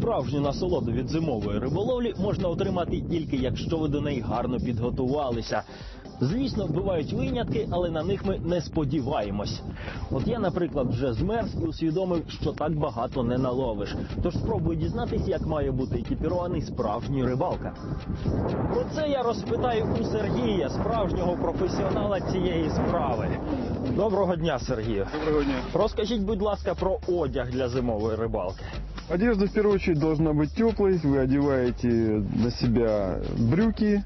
Справжню насолоду від зимової риболовлі можна отримати тільки якщо ви до неї гарно підготувалися. Звісно, бувають винятки, але на них ми не сподіваємось. От я, наприклад, вже змерз і усвідомив, що так багато не наловиш. Тож спробую дізнатися, як має бути екіпірований справжній рибалка. Про це я розпитаю у Сергія, справжнього професіонала цієї справи. Доброго дня, Сергію. Доброго дня. Розкажіть, будь ласка, про одяг для зимової рибалки. Одежда в первую очередь должна быть теплой. Вы одеваете на себя брюки,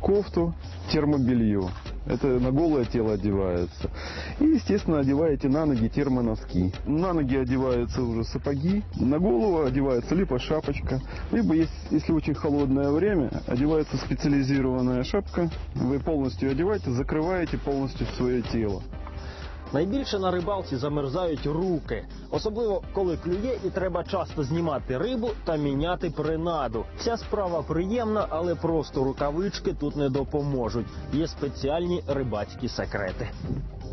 кофту, термобелье. Это на голое тело одевается. И, естественно, одеваете на ноги термоноски. На ноги одеваются уже сапоги. На голову одевается либо шапочка, либо, ес- если очень холодное время, одевается специализированная шапка. Вы полностью одеваете, закрываете полностью свое тело. Найбільше на рибалці замерзають руки, особливо коли клює і треба часто знімати рибу та міняти принаду. Вся справа приємна, але просто рукавички тут не допоможуть. Є спеціальні рибацькі секрети.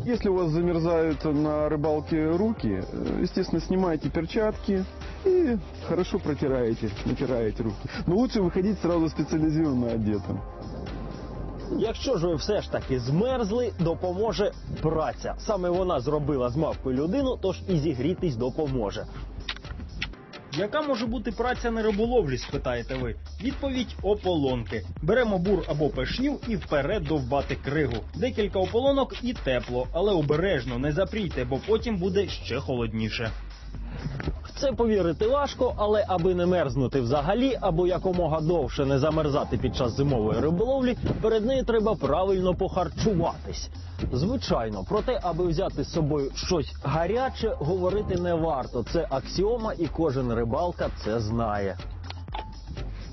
Если у вас замерзают на рыбалке руки, э, естественно, снимаете перчатки и хорошо протираете, натираете руки. Но лучше выходить сразу специализированно одетым. Якщо ж ви все ж таки змерзли, допоможе праця. Саме вона зробила з мавкою людину, тож і зігрітись допоможе. Яка може бути праця на риболовлі, спитаєте ви? Відповідь ополонки. Беремо бур або пешню і вперед довбати кригу. Декілька ополонок і тепло, але обережно не запрійте, бо потім буде ще холодніше. В це повірити важко, але аби не мерзнути взагалі, або якомога довше не замерзати під час зимової риболовлі, перед нею треба правильно похарчуватись. Звичайно, про те, аби взяти з собою щось гаряче, говорити не варто. Це аксіома, і кожен рибалка це знає.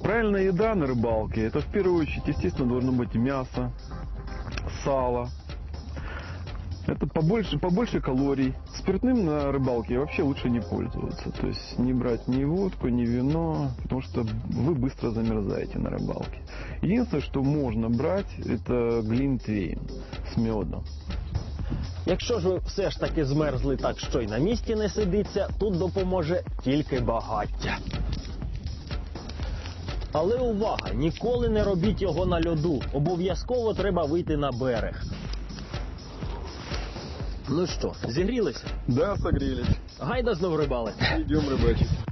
Правильная еда на рыбалке, это в первую очередь, естественно, должно быть мясо, сало. Это побольше, побольше калорий. Спиртным на рыбалке вообще лучше не пользоваться. То есть не брать ни водку, ни вино, потому что вы быстро замерзаете на рыбалке. Единственное, что можно брать, это глинтвейн с медом. Якщо ж ви все ж таки змерзли так, що й на місці не сидиться, тут допоможе тільки багаття. Але увага! Ніколи не робіть його на льоду. Обов'язково треба вийти на берег. Ну що, зігрілися? Да, согрелись. Гайда знов рибали. Идем рыбачить.